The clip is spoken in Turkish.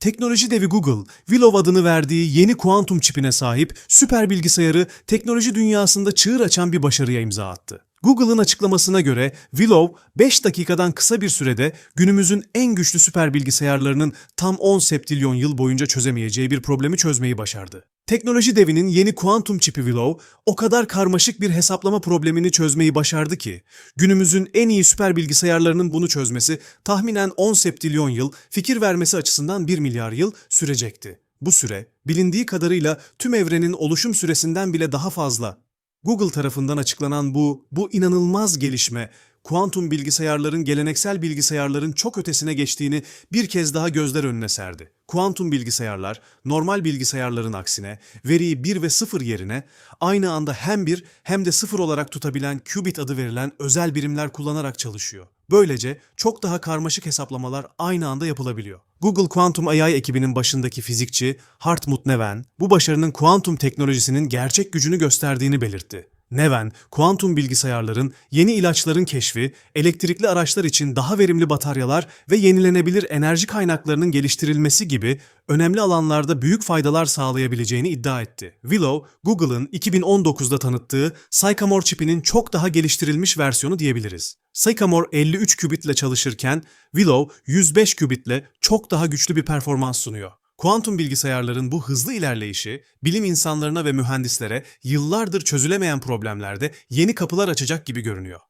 Teknoloji devi Google, Willow adını verdiği yeni kuantum çipine sahip süper bilgisayarı teknoloji dünyasında çığır açan bir başarıya imza attı. Google'ın açıklamasına göre Willow 5 dakikadan kısa bir sürede günümüzün en güçlü süper bilgisayarlarının tam 10 septilyon yıl boyunca çözemeyeceği bir problemi çözmeyi başardı. Teknoloji devinin yeni kuantum çipi Willow o kadar karmaşık bir hesaplama problemini çözmeyi başardı ki günümüzün en iyi süper bilgisayarlarının bunu çözmesi tahminen 10 septilyon yıl, fikir vermesi açısından 1 milyar yıl sürecekti. Bu süre bilindiği kadarıyla tüm evrenin oluşum süresinden bile daha fazla. Google tarafından açıklanan bu bu inanılmaz gelişme kuantum bilgisayarların geleneksel bilgisayarların çok ötesine geçtiğini bir kez daha gözler önüne serdi. Kuantum bilgisayarlar normal bilgisayarların aksine veriyi 1 ve 0 yerine aynı anda hem 1 hem de 0 olarak tutabilen qubit adı verilen özel birimler kullanarak çalışıyor. Böylece çok daha karmaşık hesaplamalar aynı anda yapılabiliyor. Google Quantum AI ekibinin başındaki fizikçi Hartmut Neven, bu başarının kuantum teknolojisinin gerçek gücünü gösterdiğini belirtti. Neven, kuantum bilgisayarların, yeni ilaçların keşfi, elektrikli araçlar için daha verimli bataryalar ve yenilenebilir enerji kaynaklarının geliştirilmesi gibi önemli alanlarda büyük faydalar sağlayabileceğini iddia etti. Willow, Google'ın 2019'da tanıttığı Sycamore çipinin çok daha geliştirilmiş versiyonu diyebiliriz. Sycamore 53 kübitle çalışırken Willow 105 kübitle çok daha güçlü bir performans sunuyor. Kuantum bilgisayarların bu hızlı ilerleyişi, bilim insanlarına ve mühendislere yıllardır çözülemeyen problemlerde yeni kapılar açacak gibi görünüyor.